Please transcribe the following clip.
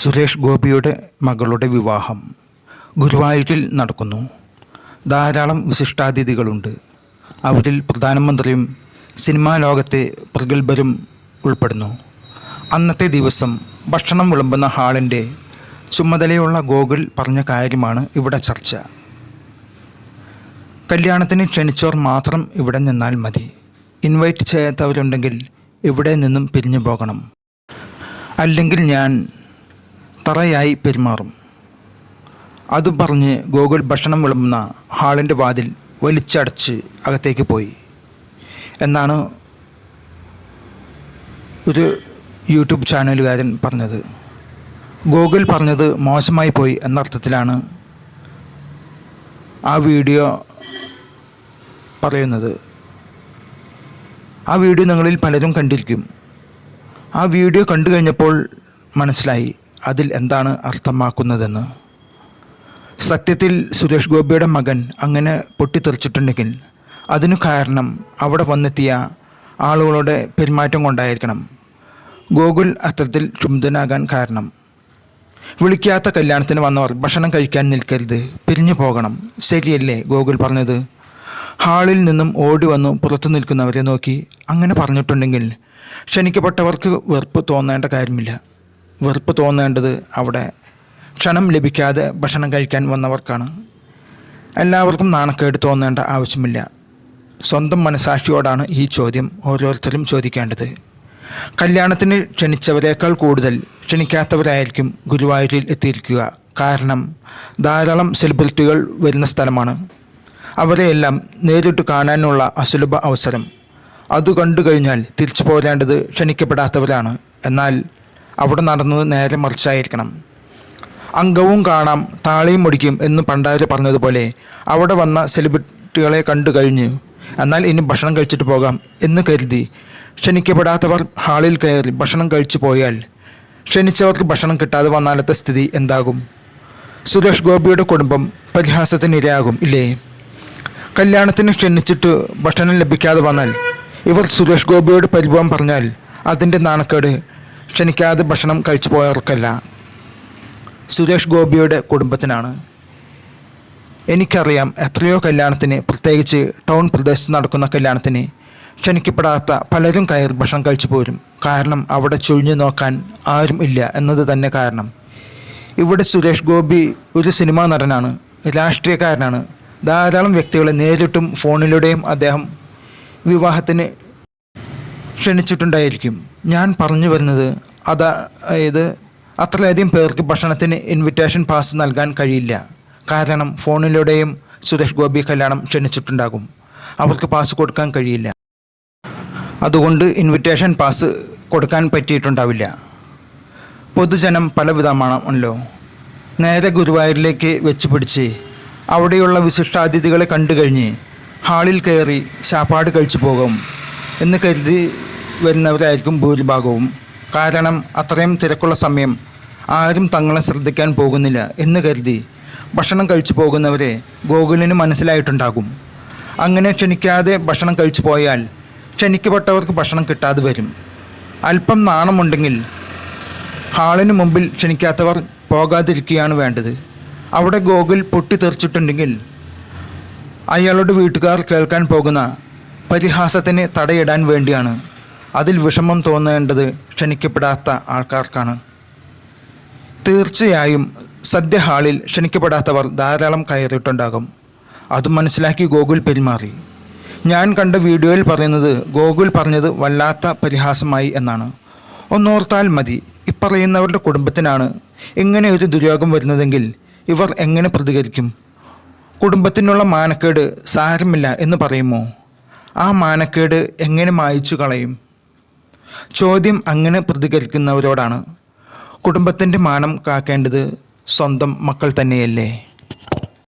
സുരേഷ് ഗോപിയുടെ മകളുടെ വിവാഹം ഗുരുവായൂരിൽ നടക്കുന്നു. ധാരാളം വിശിഷ്ടാതിഥികളുണ്ട്. അവരിൽ പ്രധാനമന്ത്രിയും സിനിമാ ലോകത്തെ പ്രഗത്ഭരും ഉൾപ്പെടുന്നു. അന്നത്തെ ദിവസം ഭക്ഷണം വിളമ്പുന്ന ഹാളിന്റെ ചുമതലയുള്ള ഗോകുൽ പറഞ്ഞ കാര്യമാണ് ഇവിടെ ചർച്ച. കല്യാണത്തിന് ക്ഷണിച്ചവർ മാത്രം ഇവിടെ നിന്നാൽ മതി. ഇൻവൈറ്റ് ചെയ്യാത്തവരുണ്ടെങ്കിൽ ഇവിടെ നിന്നും പിരിഞ്ഞു പോകണം. അല്ലെങ്കിൽ ഞാൻ തറയായി പെരുമാറും. അതു പറഞ്ഞ് ഗോകുൽ ഭക്ഷണം വിളമ്പുന്ന ഹാളിന്റെ വാതിൽ വലിച്ചടച്ച് അകത്തേക്ക് പോയി. എന്നാണ് ഒരു യൂട്യൂബ് ചാനലുകാരൻ പറഞ്ഞത്. ഗോകുൽ പറഞ്ഞത് മോശമായി പോയി എന്നർത്ഥത്തിലാണ് ആ വീഡിയോ പറയുന്നത്. ആ വീഡിയോ നിങ്ങളിൽ പലരും കണ്ടിരിക്കും. ആ വീഡിയോ കണ്ടു കഴിഞ്ഞപ്പോൾ മനസ്സിലായി. അതിൽ എന്താണ് അർത്ഥമാക്കുന്നതെന്ന്? സത്യത്തിൽ സുരേഷ് ഗോപിയുടെ മകൻ അങ്ങനെ പൊട്ടിത്തെറിച്ചിട്ടുണ്ടെങ്കിൽ അതിനു കാരണം അവിടെ വന്നെത്തിയ ആളുകളുടെ പെരുമാറ്റം കൊണ്ടായിരിക്കണം. ഗോകുൽ അത്തരത്തിൽ ക്ഷുബ്ധനാകാൻ കാരണം. വിളിക്കാത്ത കല്യാണത്തിന് വന്നവർ ഭക്ഷണം കഴിക്കാൻ നിൽക്കരുത് പിരിഞ്ഞു പോകണം. ശരിയല്ലേ ഗോകുൽ പറഞ്ഞത്? ഹാളിൽ നിന്നും ഓടി വന്നു പുറത്തു നിൽക്കുന്നവരെ നോക്കി അങ്ങനെ പറഞ്ഞിട്ടുണ്ടെങ്കിൽ ക്ഷണിക്കപ്പെട്ടവർക്ക് വെറുപ്പ് തോന്നേണ്ട കാര്യമില്ല. വെറുപ്പ് തോന്നേണ്ടത് അവിടെ ക്ഷണം ലഭിക്കാതെ ഭക്ഷണം കഴിക്കാൻ വന്നവർക്കാണ്. എല്ലാവർക്കും നാണക്കേട് തോന്നേണ്ട ആവശ്യമില്ല. സ്വന്തം മനസാക്ഷിയോടാണ് ഈ ചോദ്യം ഓരോരുത്തരും ചോദിക്കേണ്ടത്. കല്യാണത്തിന് ക്ഷണിച്ചവരേക്കാൾ കൂടുതൽ ക്ഷണിക്കാത്തവരായിരിക്കും ഗുരുവായൂരിൽ എത്തിയിരിക്കുക. കാരണം ധാരാളം സെലിബ്രിറ്റികൾ വരുന്ന സ്ഥലമാണ്. അവരെയെല്ലാം നേരിട്ട് കാണാനുള്ള അസുലഭ അവസരം. അത് കണ്ടു കഴിഞ്ഞാൽ തിരിച്ചു പോരേണ്ടത് ക്ഷണിക്കപ്പെടാത്തവരാണ്. എന്നാൽ അവിടെ നടന്നത് നേരെ മറിച്ചായിരിക്കണം. അംഗവും കാണാം താളിയും മുടിക്കും എന്ന് പണ്ടാര് പറഞ്ഞതുപോലെ അവിടെ വന്ന സെലിബ്രിറ്റികളെ കണ്ടു കഴിഞ്ഞു. എന്നാൽ ഇനി ഭക്ഷണം കഴിച്ചിട്ട് പോകാം എന്ന് കരുതി. ക്ഷണിക്കപ്പെടാത്തവർ ഹാളിൽ കയറി ഭക്ഷണം കഴിച്ചു പോയാൽ ക്ഷണിച്ചവർക്ക് ഭക്ഷണം കിട്ടാതെ വന്നാലത്തെ സ്ഥിതി എന്താകും? സുരേഷ് ഗോപിയുടെ കുടുംബം പരിഹാസത്തിന് ഇരയാകും ഇല്ലേ? കല്യാണത്തിന് ക്ഷണിച്ചിട്ട് ഭക്ഷണം ലഭിക്കാതെ വന്നാൽ ഇവർ സുരേഷ് ഗോപിയോട് പരിഭവം പറഞ്ഞാൽ അതിന്റെ നാണക്കേട് ക്ഷണിക്കാതെ ഭക്ഷണം കഴിച്ചു പോയവർക്കല്ല സുരേഷ് ഗോപിയുടെ കുടുംബത്തിനാണ്. എനിക്കറിയാം എത്രയോ കല്യാണത്തിന് പ്രത്യേകിച്ച് ടൗൺ പ്രദേശത്ത് നടക്കുന്ന കല്യാണത്തിന് ക്ഷണിക്കപ്പെടാത്ത പലരും കയറി ഭക്ഷണം കഴിച്ചു പോരും. കാരണം അവിടെ ചുഴിഞ്ഞു നോക്കാൻ ആരും ഇല്ല എന്നത് തന്നെ കാരണം. ഇവിടെ സുരേഷ് ഗോപി ഒരു സിനിമാ നടനാണ് രാഷ്ട്രീയക്കാരനാണ്. ധാരാളം വ്യക്തികളെ നേരിട്ടും ഫോണിലൂടെയും അദ്ദേഹം വിവാഹത്തിന് ക്ഷണിച്ചിട്ടുണ്ടായിരിക്കും. ഞാൻ പറഞ്ഞു വരുന്നത് അതായത് അത്രയധികം പേർക്ക് ഭക്ഷണത്തിന് ഇൻവിറ്റേഷൻ പാസ് നൽകാൻ കഴിയില്ല. കാരണം ഫോണിലൂടെയും സുരേഷ് ഗോപി കല്യാണം ക്ഷണിച്ചിട്ടുണ്ടാകും. അവർക്ക് പാസ് കൊടുക്കാൻ കഴിയില്ല. അതുകൊണ്ട് ഇൻവിറ്റേഷൻ പാസ് കൊടുക്കാൻ പറ്റിയിട്ടുണ്ടാവില്ല. പൊതുജനം പലവിധമാണല്ലോ നേരെ ഗുരുവായൂരിലേക്ക് വെച്ച് പിടിച്ച് അവിടെയുള്ള വിശിഷ്ടാതിഥികളെ കണ്ടു കഴിഞ്ഞ് ഹാളിൽ കയറി ശാപ്പാട് കഴിച്ചു പോകും എന്ന് കരുതി വരുന്നവരായിരിക്കും ഭൂരിഭാഗവും. കാരണം അത്രയും തിരക്കുള്ള സമയം ആരും തങ്ങളെ ശ്രദ്ധിക്കാൻ പോകുന്നില്ല എന്ന് കരുതി ഭക്ഷണം കഴിച്ചു പോകുന്നവരെ ഗോകുലിന് മനസ്സിലായിട്ടുണ്ടാകും. അങ്ങനെ ക്ഷണിക്കാതെ ഭക്ഷണം കഴിച്ചു പോയാൽ ക്ഷണിക്കപ്പെട്ടവർക്ക് ഭക്ഷണം കിട്ടാതെ വരും. അല്പം നാണമുണ്ടെങ്കിൽ ഹാളിന് മുമ്പിൽ ക്ഷണിക്കാത്തവർ പോകാതിരിക്കുകയാണ് വേണ്ടത്. അവിടെ ഗോകുൽ പൊട്ടിത്തെറിച്ചിട്ടുണ്ടെങ്കിൽ അയാളുടെ വീട്ടുകാർ കേൾക്കാൻ പോകുന്ന പരിഹാസത്തിന് തടയിടാൻ വേണ്ടിയാണ്. അതിൽ വിഷമം തോന്നേണ്ടത് ക്ഷണിക്കപ്പെടാത്ത ആൾക്കാർക്കാണ്. തീർച്ചയായും സദ്യ ഹാളിൽ ക്ഷണിക്കപ്പെടാത്തവർ ധാരാളം കയറിയിട്ടുണ്ടാകും. അത് മനസ്സിലാക്കി ഗോകുൽ പെരുമാറി. ഞാൻ കണ്ട വീഡിയോയിൽ പറയുന്നത് ഗോകുൽ പറഞ്ഞത് വല്ലാത്ത പരിഹാസമായി എന്നാണ്. ഒന്നോർത്താൽ മതി ഇപ്പറയുന്നവരുടെ കുടുംബത്തിനാണ് ഇങ്ങനെ ഒരു ദുര്യോഗം വരുന്നതെങ്കിൽ ഇവർ എങ്ങനെ പ്രതികരിക്കും? കുടുംബത്തിനുള്ള മാനക്കേട് സാരമില്ല എന്ന് പറയുമോ? ആ മാനക്കേട് എങ്ങനെ മായച്ചു കളയും? ചോദ്യം അങ്ങനെ പ്രതികരിക്കുന്നവരോടാണ്. കുടുംബത്തിന്റെ മാനം കാക്കേണ്ടത് സ്വന്തം മക്കൾ തന്നെയല്ലേ?